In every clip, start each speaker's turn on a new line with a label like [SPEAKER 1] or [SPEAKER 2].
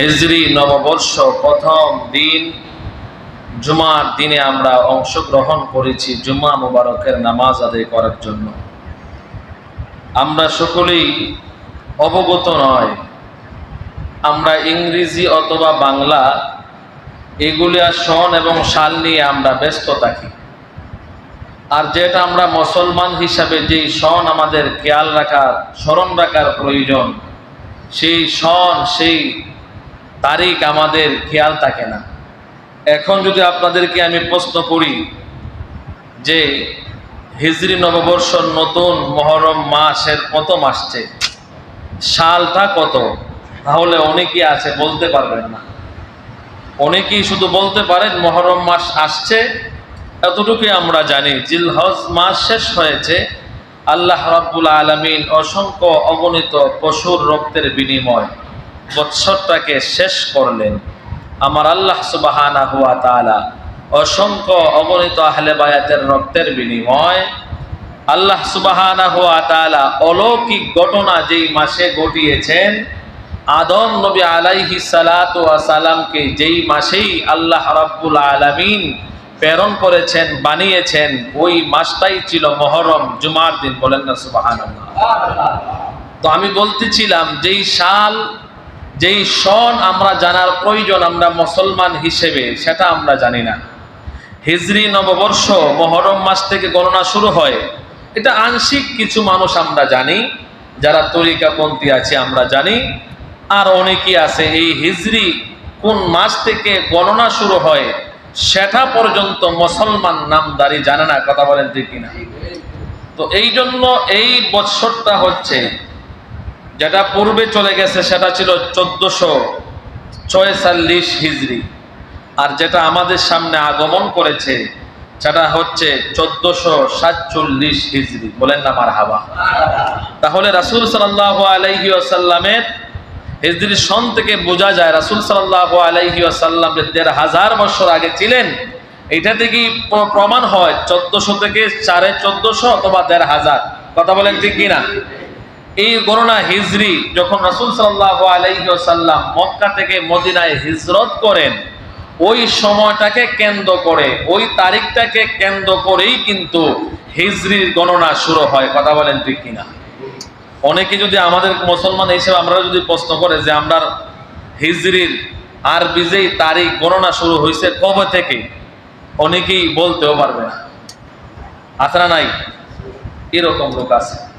[SPEAKER 1] হেজরি নববর্ষ প্রথম দিন জুমার দিনে আমরা অংশগ্রহণ করেছি জুমা মুবারকের নামাজ আদায় করার জন্য। আমরা সকলেই অবগত নয়, আমরা ইংরেজি অথবা বাংলা এগুলিয়া সন এবং সাল নিয়ে আমরা ব্যস্ত থাকি। আর যেটা আমরা মুসলমান হিসাবে যেই সন আমাদের খেয়াল রাখার, স্মরণ রাখার প্রয়োজন, সেই সন সেই তারিখ আমাদের খেয়াল থাকে না। এখন যদি আপনাদেরকে আমি প্রশ্ন করি যে হিজরি নববর্ষ নতুন মহরম মাসের প্রথম আসছে, সালটা কত? তাহলে অনেকেই আছে, বলতে পারবেন না। অনেকেই শুধু বলতে পারেন মহরম মাস আসছে, এতটুকুই আমরা জানি। জিলহজ মাস শেষ হয়েছে, আল্লাহ রাব্বুল আলমিন অসংখ্য অগণিত পশুর রক্তের বিনিময় বৎসরটাকে শেষ করলেন। আমার আল্লাহ সুবাহানা হুয়া তালা অসংখ্য অগণিত আহলে বায়াতের রক্তের বিনিময় আল্লাহ সুবাহানা হুয়া তালা অলৌকিক ঘটনা যেই মাসে ঘটিয়েছেন, আদম নবী আলাইহি সালাত সালামকে যেই মাসেই আল্লাহ রাব্বুল আলামিন প্রেরণ করেছেন, বানিয়েছেন, ওই মাসটাই ছিল মহরম, জুমার দিন বলেন না সুবহানাল্লাহ। তো আমি বলতেছিলাম, যেই সাল যেই সন আমরা জানার প্রয়োজন আমরা মুসলমান হিসেবে, সেটা আমরা জানি না। হিজরি নববর্ষ, মহরম মাস থেকে গণনা শুরু হয়। এটা আংশিক কিছু মানুষ আমরা জানি, যারা তরিকাপন্থী আছে আমরা জানি, আর অনেকেই আছে এই হিজরি কোন মাস থেকে গণনা শুরু হয়, সেটা পর্যন্ত মুসলমান নামদারি জানে না, কথা বলেন ঠিক কিনা? তো এই জন্য এই বৎসরটা হচ্ছে যেটা পূর্বে চলে গেছে সেটা ছিল চোদ্দশো ছয়চল্লিশ হিজড়ি আর যেটা আমাদের সামনে আগমন করেছে, সেটা হচ্ছে চোদ্দশো সাতচল্লিশ হিজড়ি বলেন না আমার হাবা তাহলে রাসুল সাল্লাহ আলাইহি আসাল্লামের হিজড়ি সন থেকে বোঝা যায়, রাসুল সাল্লাহ আলাইহি আসাল্লাম দেড় হাজার বছর আগে ছিলেন। এটা থেকেই প্রমাণ হয়, চোদ্দশো থেকে চারে চোদ্দশো অথবা দেড় হাজার। কথা বলেন ঠিক কিনা? এই গণনা হিজরি যখন রাসুল সাল্লাহ আলাইসাল্লাম মক্কা থেকে মদিনায় হিজরত করেন, ওই সময়টাকে কেন্দ্র করে, ওই তারিখটাকে কেন্দ্র করেই কিন্তু হিজরির গণনা শুরু হয়। কথা বলেন ঠিক কিনা? অনেকে যদি আমাদের মুসলমান হিসেবে আমরা যদি প্রশ্ন করে যে আমরা হিজরির আর বিজয়ী তারিখ গণনা শুরু হয়েছে কবে থেকে, অনেকেই বলতেও পারবে না। আছে না নাই? এরকম লোক আছে।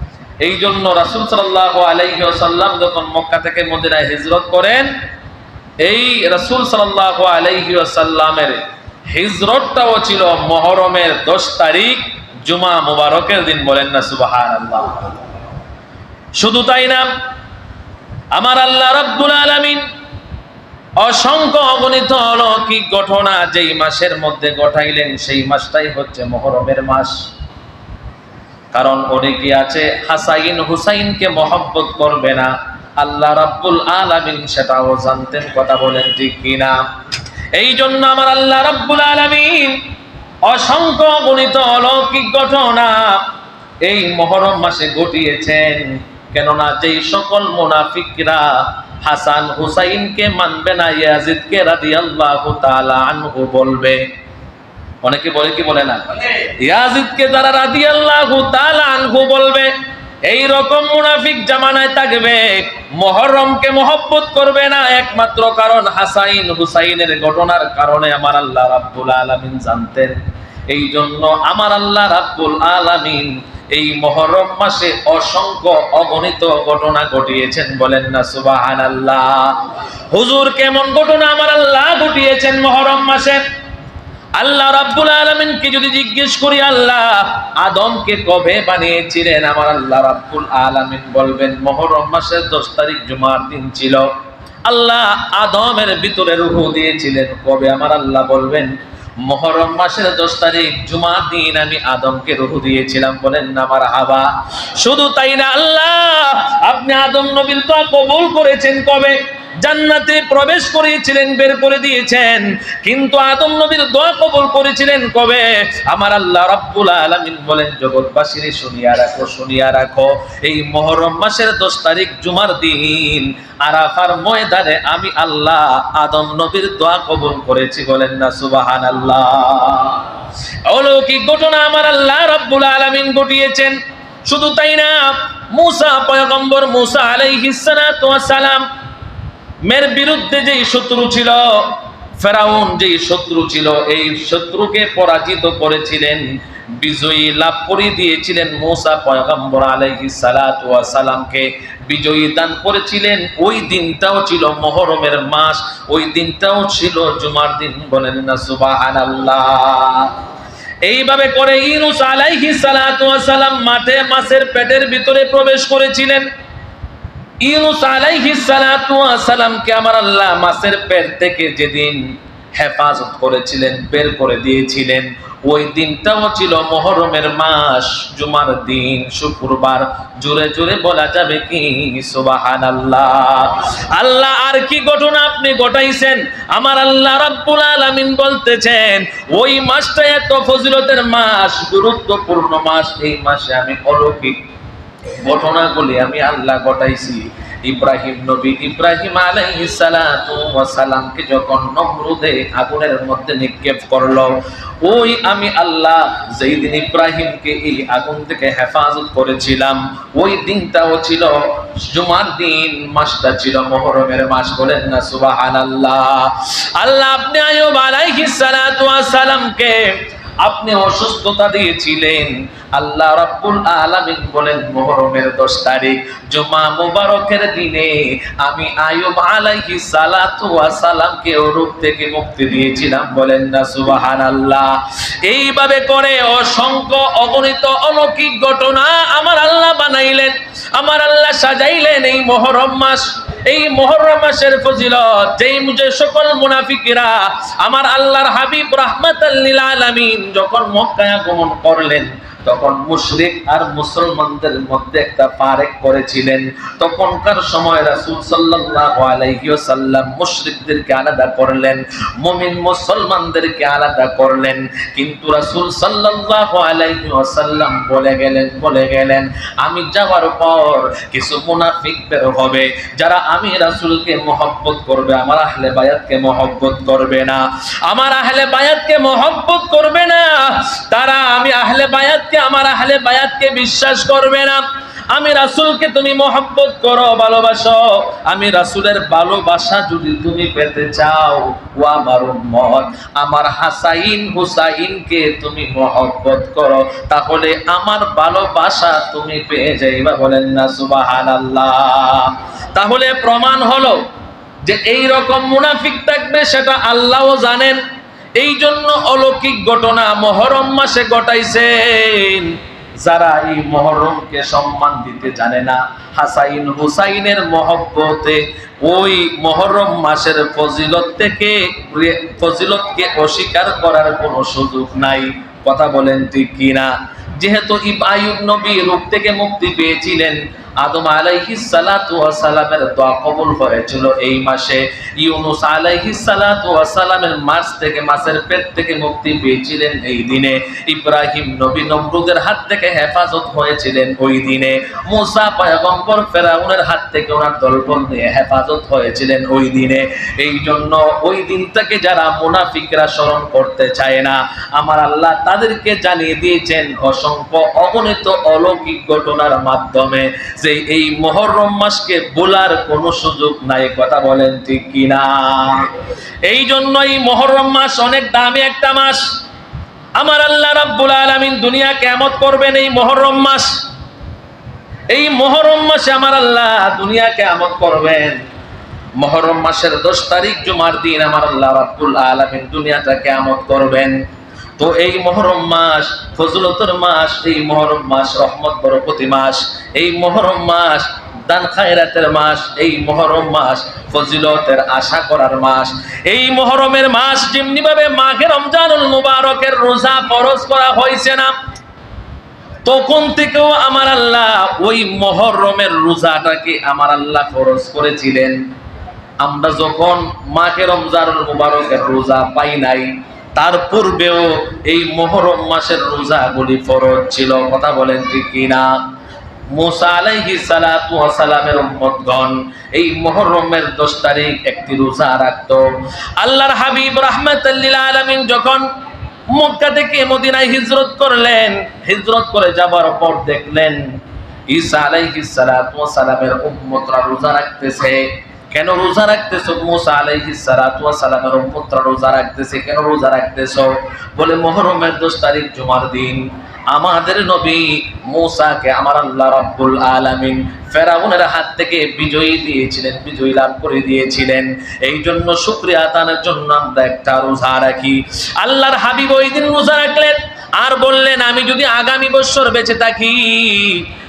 [SPEAKER 1] এই জন্য রাসুল সাল্লাহ আলাইসাল্লাম যখন মক্কা থেকে মদিনায় হিজরত করেন, এই রাসুল সাল্লাহ আলাইসাল্লামের হিজরতটাও ছিল মহরমের দশ তারিখ, জুমা মুবারকের দিন বলেন না সুবাহান আল্লাহ শুধু তাই না, আমার আল্লাহ রাব্বুল আলামিন অসংখ্য অগণিত অলৌকিক ঘটনা যেই মাসের মধ্যে ঘটাইলেন, সেই মাসটাই হচ্ছে মহরমের মাস। কারণ অনেকে আছে, হাসাইন হুসাইনকে মহব্বত করবে না। আল্লাহ রাব্বুল আলামিন সেটাও জানতেন, কথা বলেন ঠিক কিনা? এই জন্য আমার আল্লাহ রাব্বুল আলামিন অসংখ্য গণিত অলৌকিক ঘটনা এই মহরম মাসে ঘটিয়েছেন। কেননা যেই সকল মুনাফিকরা হাসান হুসাইনকে মানবে না, ইয়াজিদকে রাদিয়াল্লাহু তাআলা আনহু বলবে। অনেকে বলে, কি বলে না? ইয়াজিদকে যারা রাদিয়াল্লাহু তাআলা আনহু বলবে, এই রকম মুনাফিক জামানায় থাকবে, মহরমকে মহব্বত করবে না, একমাত্র কারণ হাসাইন হুসাইনের ঘটনার কারণে আমার আল্লাহ রাব্বুল আলামিন জানতেন। এই জন্য আমার আল্লাহ রাব্বুল আলামিন এই মহরম মাসে অসংখ্য অগণিত ঘটনা ঘটিয়েছেন। বলেন না, সুবহানাল্লাহ। হুজুর, কেমন ঘটনা আমার আল্লাহ ঘটিয়েছেন মহরম মাসে? আল্লাহ রাব্বুল আলামিনকে যদি জিজ্ঞেস করি, আল্লাহ, আদমকে কবে বানিয়েছিলেন? আমার আল্লাহ রাব্বুল আলামিন বলবেন মুহররম মাসের 10 তারিখ জুমার দিন ছিল। আল্লাহ আদমের ভিতরে রূহ দিয়েছিলেন। কবে? আমার আল্লাহ বলবেন, মহরম মাসের 10 তারিখ জুমার দিন আমি আদমকে রূহ দিয়েছিলাম বলেন না আমার হাবা। শুধু তাই না, আল্লাহ, আপনি আদম নবীর দোয়া কবুল করেছেন কবে? জান্নাতে প্রবেশ করিয়েছিলেন বের করে দিয়েছেন। কিন্তু আদম নবীর দোয়া কবুল করেছিলেন কবে? আমার আল্লাহ রাব্বুল আলামিন বলেন, জগৎবাসীর শুনিয়া রাখো শুনিয়া রাখো। এই মহরম মাসের দশ তারিখ জুমার দিন, আরাফার ময়দানে আমি আল্লাহ আদম নবীর দোয়া কবুল করেছি। বলেন না সুবাহান আল্লাহ অলৌকিক ঘটনা আমার আল্লাহ রাব্বুল আলামিন ঘটিয়েছেন। শুধু তাই না, মুসা, পয়গম্বর মুসা আলাইহিস সালাম মের বিরুদ্ধে যেই শত্রু ছিল, ফেরাউন যেই শত্রু ছিল, এই শত্রুকে পরাজিত করেছিলেন, বিজয়ী লাভ করে দিয়েছিলেন মুসা পয়গম্বর আলাইহিস সালাতু ওয়াস সালামকে। বিজয়ী দান করেছিলেন, ওই দিনটাও ছিল মহরমের মাস, ওই দিনটাও ছিল জুমার দিন বলেন না, সুবহানাল্লাহ। এইভাবে করে ইনুস ওয়াস সালাম মাঠে মাছের পেটের ভিতরে প্রবেশ করেছিলেন। আমার আল্লাহ মাছের পেট থেকে যেদিন হেফাজত করেছিলেন, বের করে দিয়েছিলেন, ওই দিনটাও ছিল মহরমের মাস, জুমার দিন, শুক্রবার। জোরে জোরে বলা যাবে কি? সুবাহান আল্লাহ আল্লাহ, আর কি ঘটনা আপনি ঘটাইছেন? আমার আল্লাহ রাব্বুল আলামিন বলতেছেন, ওই মাসটা এত ফজিলতের মাস, গুরুত্বপূর্ণ মাস, এই মাসে আমি অলৌকিক ঘটনাগুলি আমি আল্লাহ ঘটাইছি। ইব্রাহিম নবী ইব্রাহিম আলাইহিস সালাতু ওয়াস সালামকে যখন নমরুদে আগুনের মধ্যে নিক্ষেপ করল, ওই আমি আল্লাহ যেই দিন ইব্রাহিমকে এই আগুন থেকে হেফাজত করেছিলাম, ওই দিনটাও ছিল জুমার দিন, মাসটা ছিল মহরমের মাস বলেন না, সুবহানাল্লাহ। আল্লাহ আল্লাহ আপনি আইয়ুব আলাইহিস সালামকে আপনি অসুস্থতা দিয়েছিলেন। আল্লাহ রাব্বুল আলামিন বলেন মুহররমের 10 তারিখ, জুমা মুবারকের দিনে আমি আইয়ুব আলাইহিস সালাতু ওয়াস সালামকে রূপ থেকে মুক্তি দিয়েছিলাম। বলেন না, সুবহানাল্লাহ। এইভাবে করে অসংখ্য অগণিত অলৌকিক ঘটনা আমার আল্লাহ বানাইলেন, আমার আল্লাহ সাজাইলেন এই মহরম মাস। এই মহরম মাসের ফজিলত, যেই মুজে সকল মুনাফিকরা আমার আল্লাহর হাবিব রাহমাতাল্লিল আলামিন যখন মক্কায় আগমন করলেন তখন মুশরিক আর মুসলমানদের মধ্যে একটা ফারেক করেছিলেন। তখনকার সময় রাসূল সাল্লাল্লাহু আলাইহি ওয়াসাল্লাম মুশরিকদেরকে আলাদা করলেন, মুমিন মুসলমানদেরকে আলাদা করলেন। কিন্তু রাসূল আলাইহি ওয়াসাল্লাম বলে গেলেন বলে গেলেন, আমি যাওয়ার পর কিছু মুনাফিক বের হবে, যারা আমি রাসূলকে মহব্বত করবে, আমার আহলে বায়াতকে মহব্বত করবে না। আমার আহলে বায়াতকে মহব্বত করবে না। তারা আমি আহলে বায়াতকে আমার আহলে বায়াতকে বিশ্বাস করবে না। আমি রাসূলকে তুমি মহব্বত করো, ভালোবাসো। আমি রাসূলের ভালোবাসা যদি তুমি পেতে চাও, ও আমার উম্মত, আমার হাসাইন হুসাইনকে তুমি মহব্বত করো। তাহলে আমার ভালোবাসা তুমি পেয়ে যাইবা বলেন না, সুবহানাল্লাহ। তাহলে প্রমাণ হলো যে এই রকম মুনাফিক থাকবে, সেটা আল্লাহও জানেন। এই জন্য অলৌকিক ঘটনা মহরম মাসে ঘটাইছেন। যারা এই মহরমকে সম্মান দিতে জানে না, হাসাইন হুসাইনের মহব্বতে ওই মহরম মাসের ফজিলত থেকে ফজিলতকে অস্বীকার করার কোনো সুযোগ নাই। কথা বলেন ঠিক কিনা? যেহেতু ইবাইব নবী রূপ থেকে মুক্তি পেয়েছিলেন আদম আলাইহিস সালাতু ওয়াস সালামের দোয়া কবুল হয়েছিল এই মাসে। ইউনুস আলাইহিস সালাতু ওয়াস সালামের মাস থেকে, মাসের পেট থেকে মুক্তি পেয়েছিলেন এই দিনে। ইব্রাহিম নবী নমরুদের হাত থেকে হেফাজত হয়েছিলেন ওই দিনে। মুসা পয়গম্বর ফেরাউনের হাত থেকে ওনার দলবল নিয়ে হেফাজত হয়েছিলেন ওই দিনে। এই জন্য ওই দিনটাকে যারা মুনাফিকরা স্মরণ করতে চায় না, আমার আল্লাহ তাদেরকে জানিয়ে দিয়েছেন অসংখ্য অগণিত অলৌকিক ঘটনার মাধ্যমে। যে এই মহরম মাসকে বলার কোনো সুযোগ নাই, কথা বলেন ঠিক কিনা? এই জন্য এই মহরম মাস অনেক দামি একটা মাস। আমার আল্লাহ রাব্বুল আলামিন দুনিয়া কেমত করবেন এই মহরম মাস। এই মহরম মাসে আমার আল্লাহ দুনিয়া কেমত করবেন। মহরম মাসের দশ তারিখ জুমার দিন আমার আল্লাহ রাব্বুল আলামিন দুনিয়াটা কেমত করবেন। তো এই মহরম মাস, ফজলতের মাস, এই মহরম মাস রহমত, বরকতি মাস। এই মহরম মাস, দান খায়রাতের মাস, এই মহরম মাস ফজিলতের আশা করার মাস। এই মহরমের মাস যেমনি ভাবে মাঘে রমজানুল মুবারকের রোজা ফরজ করা হয়েছে না, তখন থেকেও আমার আল্লাহ ওই মহরমের রোজাটাকে আমার আল্লাহ ফরজ করেছিলেন। আমরা যখন মাকে রমজান মুবারকের রোজা পাই নাই তার পূর্বেও এই মহরম মাসের রোজাগুলি ফরজ ছিল। কথা বলেন ঠিক কিনা? আলাইহি এই মুহররমের 10 তারিখ একটি রোজা রাখতো। হাবিব যখন থেকে হিজরত করলেন, হিজরত করে যাবার পর দেখলেন, ঈসা আলাইহিস সালাতু সালামের উম্মতরা রোজা রাখতেছে। কেন রোজা রাখতেছো? মুসা ওয়া সালামের উম্মতরা রোজা রাখতেছে, কেন রোজা রাখতেছো? বলে মুহররমের 10 তারিখ জুমার দিন। আমাদের নবী মূসাকে আমার আল্লাহ রাব্বুল আলামিন ফেরাউনের হাত থেকে বিজয়ী দিয়েছিলেন, বিজয়ী লাভ করে দিয়েছিলেন। এই জন্য শুকরিয়া আদানের জন্য আমরা একটা রোজা রাখি। আল্লাহর হাবিব ওই দিন রোজা রাখলেন। আর বললেন, আমি যদি আগামী বছর বেঁচে থাকি,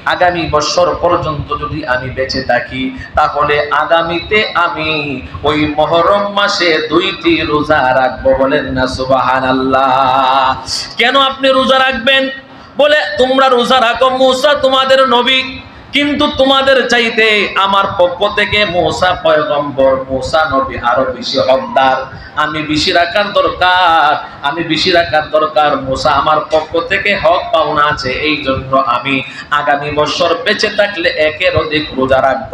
[SPEAKER 1] আগামী বছর পর্যন্ত যদি আমি বেঁচে থাকি, তাহলে আগামীতে আমি ওই মহরম মাসে দুইটি রোজা রাখব। বলেন না সুবাহান আল্লাহ কেন আপনি রোজা রাখবেন? বলে, তোমরা রোজা রাখো মুসা, তোমাদের নবী। কিন্তু তোমাদের চাইতে আমার পক্ষ থেকে মৌসা পয়গম্বর, মৌসা নবী আরও বেশি হকদার। আমি বেশি রাখার দরকার, আমি বেশি রাখার দরকার। মোসা আমার পক্ষ থেকে হক পাওনা আছে এই জন্য আমি আগামী বছর বেঁচে থাকলে একের অধিক রোজা রাখব।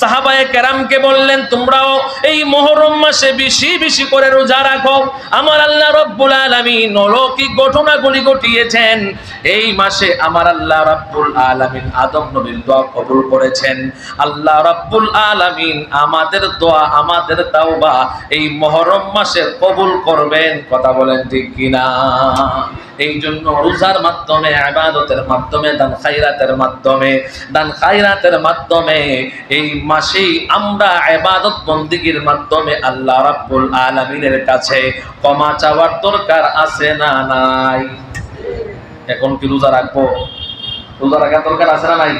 [SPEAKER 1] সাহাবায়ে কেরামকে বললেন, তোমরাও এই মহরম মাসে বেশি বেশি করে রোজা রাখো। আমার আল্লাহ রব্বুল আলামিন অলৌকিক ঘটনাগুলি ঘটিয়েছেন। এই মাসে আমার আল্লাহ রাব্বুল আলামিন আদম নবীর দোয়া কবুল করেছেন। আল্লাহ রাব্বুল আলামিন আমাদের দোয়া, আমাদের তাওবা এই মহরম মাসে কবুল করবেন, কথা বলেন ঠিক কিনা? এই জন্য রোজার মাধ্যমে, আবাদতের মাধ্যমে, দান খাইরাতের মাধ্যমে, দান খাইরাতের মাধ্যমে এই মাসেই আমরা আবাদত বন্দিগির মাধ্যমে আল্লাহ রাব্বুল আলামিনের কাছে ক্ষমা চাওয়ার দরকার আছে না নাই? এখন কি রোজা রাখব? রোজা রাখার দরকার আছে না নাই?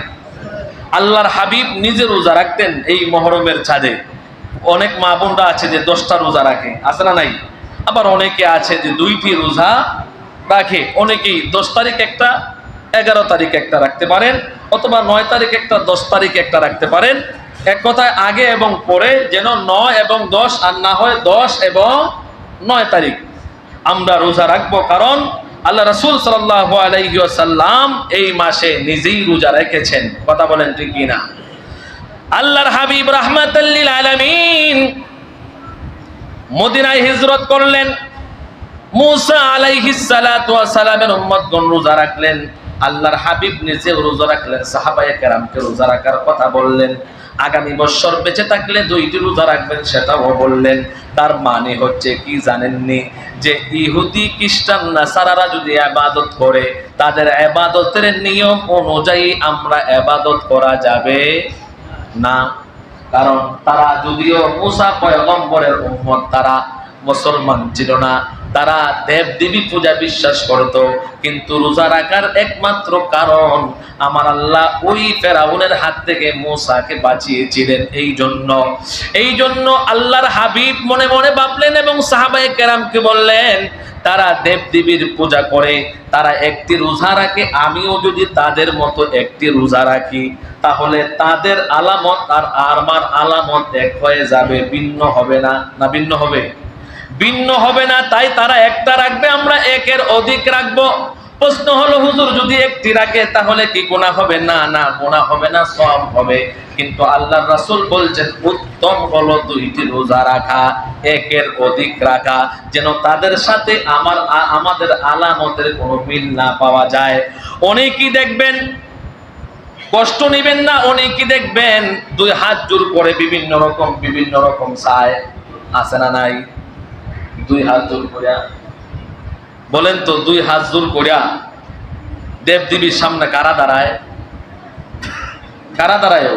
[SPEAKER 1] আল্লাহর হাবিব নিজে রোজা রাখতেন এই মহরমের ছাদে। অনেক মা বোনরা আছে যে দশটা রোজা রাখে, আছে না নাই? আবার অনেকে আছে যে দুইটি রোজা রাখে, অনেকেই দশ তারিখ একটা, এগারো তারিখ একটা রাখতে পারেন, অথবা নয় তারিখ একটা, দশ তারিখ একটা রাখতে পারেন। এক কথায় আগে এবং পরে যেন নয় এবং দশ আর না হয় দশ এবং নয় তারিখ আমরা রোজা রাখব, কারণ আল্লাহ রসুল সাল্লাম এই মাসে নিজেই রোজা রেখেছেন। কথা বলেন ঠিক কিনা? আল্লাহর হাবিব রহমাতাল্লিল আলামিন মদিনায় হিজরত করলেন, মুসা আলাইহিস সালাতু ওয়াস সালামের উম্মতগণ রোজা রাখলেন, আল্লাহর হাবিব নিজে রোজা রাখলেন, সাহাবায়ে কেরামকে রোজা রাখার কথা বললেন, আগামী বছর বেঁচে থাকলে দুইটি রোজা রাখবেন সেটাও বললেন, তার মানে হচ্ছে কি জানেননি যে ইহুদি, খ্রিস্টান, নাসারারা যদি আবাদত করে, তাদের আবাদতের নিয়ম অনুযায়ী আমরা আবাদত করা যাবে? না। কারণ তারা যদিও মুসা পয়গম্বরের উম্মত, তারা মুসলমান ছিল না। তারা দেব দেবী পূজা বিশ্বাস করত, কিন্তু রোজা রাখার একমাত্র কারণ আমার আল্লাহ ওই ফেরাউনের হাত থেকে মোসাকে বাঁচিয়েছিলেন। এই জন্য এই জন্য আল্লাহর হাবিব মনে মনে ভাবলেন এবং সাহাবায়ে কেরামকে বললেন তারা দেবদেবীর পূজা করে, তারা একটি রোজা রাখে, আমিও যদি তাদের মতো একটি রোজা রাখি, তাহলে তাদের আলামত আর আমার আলামত এক হয়ে যাবে, ভিন্ন হবে না না ভিন্ন হবে? ভিন্ন হবে না, তাই তারা একটা রাখবে, আমরা একের অধিক রাখব। প্রশ্ন হলো, হুজুর, যদি একটি রাখে, তাহলে কি গোনা হবে? না না গোনা হবে না সব হবে। কিন্তু আল্লাহ রাসূল বলছেন, উত্তম হলো দুইটি রোজা রাখা, একের অধিক রাখা, যেন তাদের সাথে আমার, আমাদের আলামতের কোনো মিল না পাওয়া যায়। অনেকেই দেখবেন, কষ্ট নেবেন না, অনেকেই দেখবেন, দুই হাত জোর করে বিভিন্ন রকম বিভিন্ন রকম চায়। আছে না নাই? দুই হাত জোর করিয়া বলেন তো দুই হাত জোর করিয়া দেবদেবীর সামনে কারা দাঁড়ায়? কারা দাঁড়ায়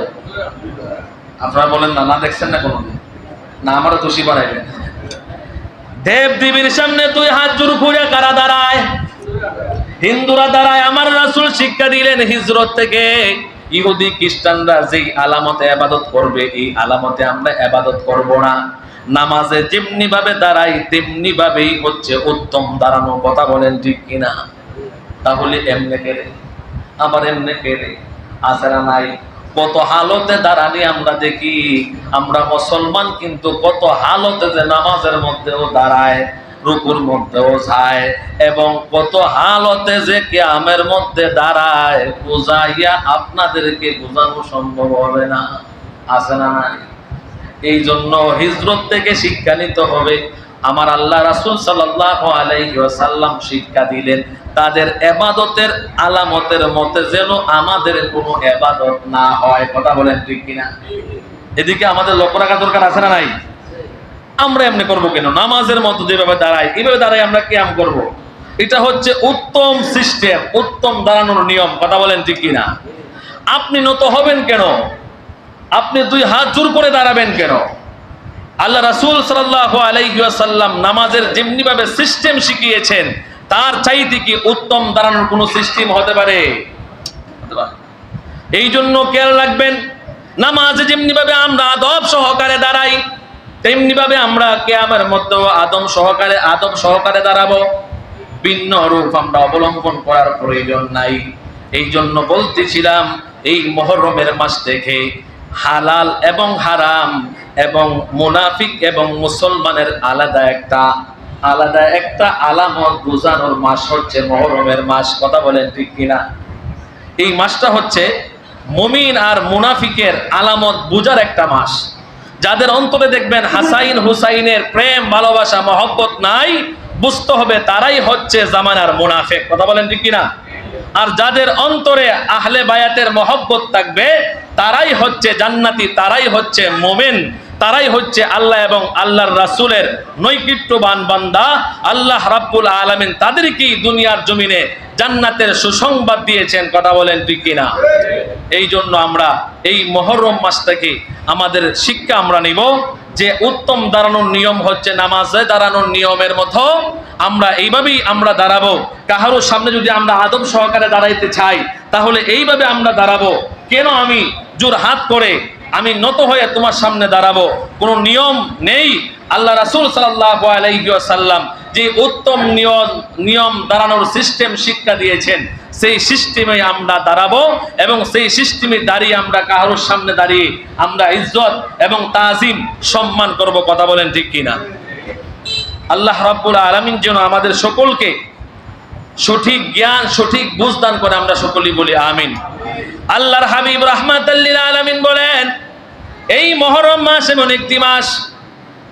[SPEAKER 1] আপনারা বলেন না না দেখছেন না কোনোদিন? না, আমারও দোষী বানাইবেন দেব দেবীর সামনে দুই হাত জোর করিয়া কারা দাঁড়ায়? হিন্দুরা দাঁড়ায়, আমার রাসূল শিক্ষা দিলেন হিজরত থেকে। ইহুদি, খ্রিস্টানরা যেই আলামতে আবাদত করবে, এই আলামতে আমরা আবাদত করব না। নামাজে যেমনি ভাবে দাঁড়াই তেমনি ভাবেই হচ্ছে উত্তম দাঁড়ানো কথা বলেন ঠিক কিনা? তাহলে এমনে কেড়ে আবার এমনে কেড়ে না নাই? কত হালতে দাঁড়ানি আমরা দেখি। আমরা মুসলমান কিন্তু কত হালতে যে নামাজের মধ্যেও দাঁড়ায়, রুকুর মধ্যেও যায় এবং কত হালতে যে কেয়ামের মধ্যে দাঁড়ায়, বোঝাইয়া আপনাদেরকে বোঝানো সম্ভব হবে না। আছে না নাই? এই জন্য হিজরত থেকে শিক্ষা নিতে হবে। আমার আল্লাহ রাসূল সাল্লাল্লাহু আলাইহি ওয়াসাল্লাম শিক্ষা দিলেন, তাদের এবাদতের আলামতের মতে যেন আমাদের কোনো এবাদত না হয়। কথা বলেন ঠিক কিনা? এদিকে আমাদের লক্ষ্য রাখা দরকার আছে না নাই? আমরা এমনি করব কেন? নামাজের মতো যেভাবে দাঁড়াই, এইভাবে দাঁড়াই আমরা কেয়াম করব। এটা হচ্ছে উত্তম সিস্টেম, উত্তম দাঁড়ানোর নিয়ম। কথা বলেন ঠিক কিনা? আপনি নত হবেন কেন? আপনি দুই হাত জোর করে দাঁড়াবেন কেন? আল্লাহ রাসূল সাল্লাল্লাহু আলাইহি ওয়াসাল্লাম নামাজের যেমনিভাবে সিস্টেম শিখিয়েছেন, তার চাইতে কি উত্তম দাঁড়ানোর কোনো সিস্টেম হতে পারে? এই জন্য খেয়াল রাখবেন, নামাজে যেমনিভাবে আমরা আদব সহকারে দাঁড়াই, তেমনিভাবে আমরা কেয়ামের মধ্যেও আদম সহকারে, আদব সহকারে দাঁড়াবো। ভিন্ন রূপ আমরা অবলম্বন করার প্রয়োজন নাই। এই জন্য বলতেছিলাম, এই মহরমের মাস থেকে হালাল এবং হারাম এবং মুনাফিক এবং মুসলমানের আলাদা একটা আলাদা একটা আলামত বোঝানোর মাস হচ্ছে মহরমের মাস, কথা বলেন ঠিক কিনা? এই মাসটা হচ্ছে মুমিন আর মুনাফিকের আলামত বুজার একটা মাস। যাদের অন্তরে দেখবেন হাসাইন হুসাইনের প্রেম, ভালোবাসা, মহব্বত নাই, বুঝতে হবে তারাই হচ্ছে জামানার মুনাফেক, কথা বলেন ঠিক কিনা? আর যাদের অন্তরে আহলে বায়াতের মহব্বত থাকবে তারাই হচ্ছে জান্নাতি, তারাই হচ্ছে মোমেন, তারাই হচ্ছে আল্লাহ এবং আল্লাহর রাসূলের নৈকট্যবান বান্দা। আল্লাহ রাব্বুল আলামিন তাদেরকেই দুনিয়ার জমিনে জান্নাতের সুসংবাদ দিয়েছেন, কথা বলেন ঠিক কিনা? এই জন্য আমরা এই মহরম মাস থেকে আমাদের শিক্ষা আমরা নিব যে উত্তম দাঁড়ানোর নিয়ম হচ্ছে নামাজে দাঁড়ানোর নিয়মের মতো আমরা এইভাবেই আমরা দাঁড়াবো। কাহারোর সামনে যদি আমরা আদব সহকারে দাঁড়াইতে চাই, তাহলে এইভাবে আমরা দাঁড়াবো। কেন আমি জোর হাত করে আমি নত হয়ে তোমার সামনে দাঁড়াবো? কোনো নিয়ম নেই? আল্লাহ রাসূল আলাইহি যে উত্তম নিয়ম নিয়ম দাঁড়ানোর সিস্টেম শিক্ষা দিয়েছেন। সেই সিস্টেমে আমরা দাঁড়াবো এবং সেই সিস্টেমে দাঁড়িয়ে আমরা কাহারোর সামনে দাঁড়িয়ে আমরা ইজ্জত এবং তাজিম সম্মান করব। কথা বলেন ঠিক কিনা? আল্লাহ রাব্বুল আলামিন যেন আমাদের সকলকে সঠিক জ্ঞান, সঠিক বুঝদান করে আমরা সকলেই বলি আমিন। আল্লাহর হাবিব রাহমাতাল্লিল আলামিন বলেন, এই মহরম মাস এমন একটি মাস,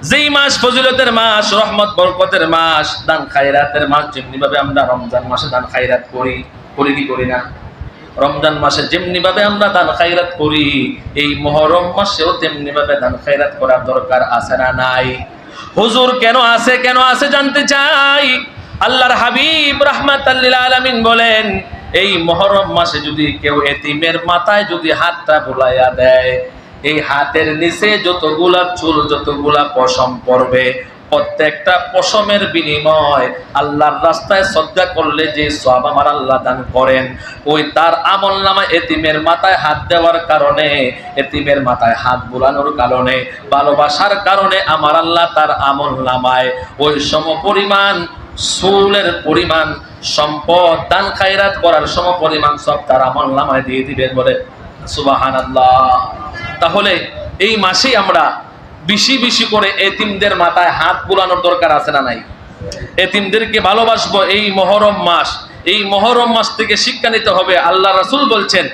[SPEAKER 1] যেই মাস ফজিলতের মাস, রহমত, বরকতের মাস, দান খায়রাতের মাস যেমনি ভাবে আমরা রমজান মাসে দান খায়রাত করি করি কি করি না? রমজান মাসে যেমনি ভাবে আমরা দান খায়রাত করি, এই মহরম মাসেও তেমনি ভাবে দান খায়রাত করার দরকার আছে না নাই? হুজুর কেন আছে কেন আছে জানতে চাই? আল্লাহর হাবিব রাহমাতাল্লিল আলামিন বলেন, এই মহরম মাসে যদি কেউ এতিমের মাথায় যদি হাতটা বুলাইয়া দেয়, এই হাতের নিচে যতগুলা চুল, যতগুলা পশম পড়বে, প্রত্যেকটা পশমের বিনিময় আল্লাহর রাস্তায় শ্রদ্ধা করলে যে সব আমার আল্লাহ দান করেন, ওই তার আমল নামা এতিমের মাথায় হাত দেওয়ার কারণে, এতিমের মাথায় হাত বুলানোর কারণে, ভালোবাসার কারণে আমার আল্লাহ তার আমল নামায়। ওই সম পরিমাণ সুলের পরিমাণ, সম্পদ, দান খায়রাত করার সম পরিমাণ সব তার আমল নামায় দিয়ে দিবেন বলে। সুবাহান আল্লাহ তাহলে এই মাসেই আমরা বেশি বেশি করে এতিমদের মাথায় হাত বুলানোর দরকার আছে না নাই? এতিমদেরকে ভালোবাসবো এই মহরম মাস। এই মহরম মাস থেকে শিক্ষা নিতে হবে। আল্লাহ রাসূল বলছেন,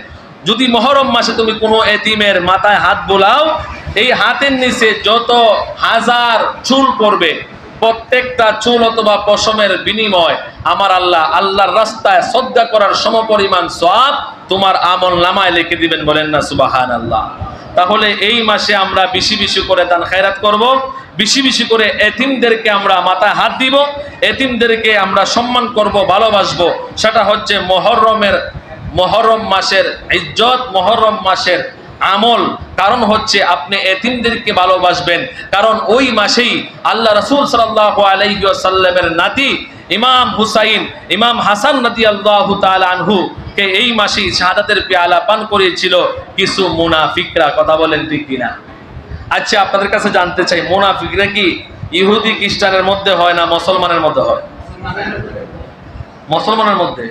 [SPEAKER 1] যদি মহরম মাসে তুমি কোনো এতিমের মাথায় হাত বোলাও, এই হাতের নিচে যত হাজার চুল পড়বে প্রত্যেকটা চুল অথবা পশমের বিনিময় আমার আল্লাহ আল্লাহর রাস্তায় শ্রদ্ধা করার সমপরিমাণ সব তোমার আমল নামায় লিখে দিবেন বলেন না সুবাহান আল্লাহ তাহলে এই মাসে আমরা বেশি বেশি করে দান খায়রাত করব, বেশি বেশি করে এতিমদেরকে আমরা মাথায় হাত দিব, এতিমদেরকে আমরা সম্মান করব, ভালোবাসবো। সেটা হচ্ছে মহরমের, মহরম মাসের ইজ্জত, মহরম মাসের আমল। কারণ হচ্ছে আপনি এতিমদেরকে ভালোবাসবেন। কারণ ওই মাসেই আল্লাহ রসুল ওয়াসাল্লামের নাতি ইমাম হুসাইন, ইমাম হাসান নদী আল্লাহ আনহু কে এই মাসেই শাহাদাতের পেয়ালা পান করেছিল। কিছু মুনাফিকরা কথা বলেন ঠিক কিনা? আচ্ছা আপনাদের কাছে জানতে চাই, মুনাফিকরা কি ইহুদি, খ্রিস্টানের মধ্যে হয় না মুসলমানের মধ্যে হয়? মুসলমানের মধ্যে।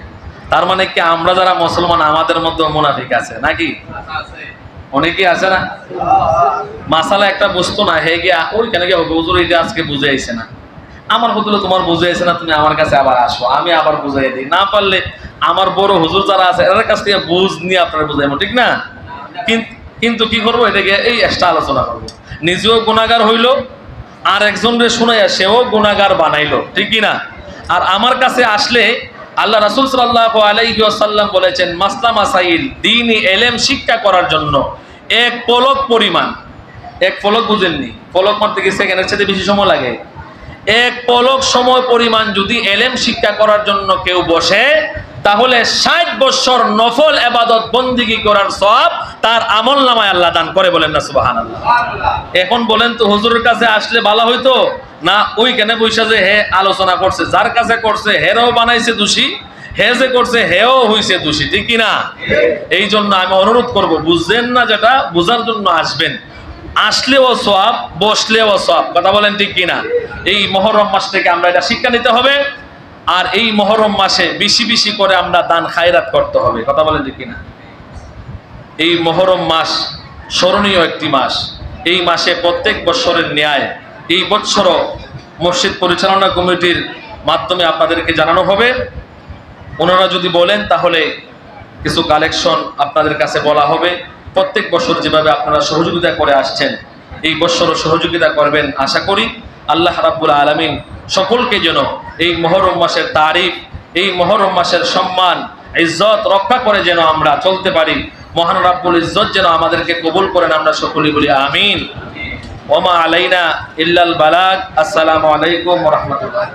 [SPEAKER 1] তার মানে কি আমরা যারা মুসলমান, আমাদের মধ্যে মুনাফিক আছে, নাকি? অনেকে আছে না? মাসালা একটা বস্তু না, হে গিয়া ওইখানে গিয়ে হুজুর এটা আজকে বুঝে আইছে না। আমার বদলে তোমার বুঝে আইছে না, তুমি আমার কাছে আবার আসো, আমি আবার বুঝাই দিই। না পারলে আমার বড় হুজুর যারা আছে, এদের কাছ থেকে বুঝ নিয়ে আপনারা বুঝাইবো, ঠিক না? কিন- কিন্তু কি করব? এটাকে এই এক্সট্রা আলোচনা করব। নিজেও গুণাগার হইল আর একজনকে শোনাইয়া সেও গুণাগার বানাইলো, ঠিক কি না? আর আমার কাছে আসলে আল্লাহ রাসুল সাল্লাহ আলাইহি আসাল্লাম বলেছেন, মাসলা মাসাইল দিন এলেম শিক্ষা করার জন্য এক পলক পরিমাণ। এক পলক বুঝেননি। পলক মারতে গেছে সেকেন্ডের সাথে বেশি সময় লাগে। এক পলক সময় পরিমাণ যদি এলেম শিক্ষা করার জন্য কেউ বসে তাহলে ষাট বছর নফল এবাদত বন্দিগি করার সব তার আমল নামায় আল্লাহ দান করে বলেন না সুবাহান এখন বলেন তো হুজুরের কাছে আসলে ভালো হইতো? না ওইখানে বৈশা যে হে আলোচনা করছে, যার কাছে করছে, হেরাও বানাইছে দোষী, হে যে করছে, হেও হইছে দোষী, ঠিক কি না? এই জন্য আমি অনুরোধ করব বুঝলেন না যেটা, বোঝার জন্য আসবেন। আসলেও সব বসলেও সব কথা বলেন ঠিক কিনা এই মহরম মাস থেকে আমরা এটা শিক্ষা নিতে হবে। আর এই মহরম মাসে বেশি বেশি করে আমরা দান খায়রাত করতে হবে। কথা বলেন ঠিক কিনা? এই মহরম মাস স্মরণীয় একটি মাস। এই মাসে প্রত্যেক বৎসরের ন্যায় এই বৎসরও মসজিদ পরিচালনা কমিটির মাধ্যমে আপনাদেরকে জানানো হবে। ওনারা যদি বলেন তাহলে কিছু কালেকশন আপনাদের কাছে বলা হবে। প্রত্যেক বছর যেভাবে আপনারা সহযোগিতা করে আসছেন, এই বছরও সহযোগিতা করবেন, আশা করি। আল্লাহ রাব্বুল আলমিন সকলকে যেন এই মহরম মাসের তারিফ, এই মহরম মাসের সম্মান, ইজ্জত রক্ষা করে যেন আমরা চলতে পারি। মহান রাব্বুল ইজ্জত যেন আমাদেরকে কবুল করেন আমরা সকলেই বলি আমিন। ওমা আলাইনা ইল্লাল বালাগ। আসসালামু আলাইকুম রহমতুল্লাহ।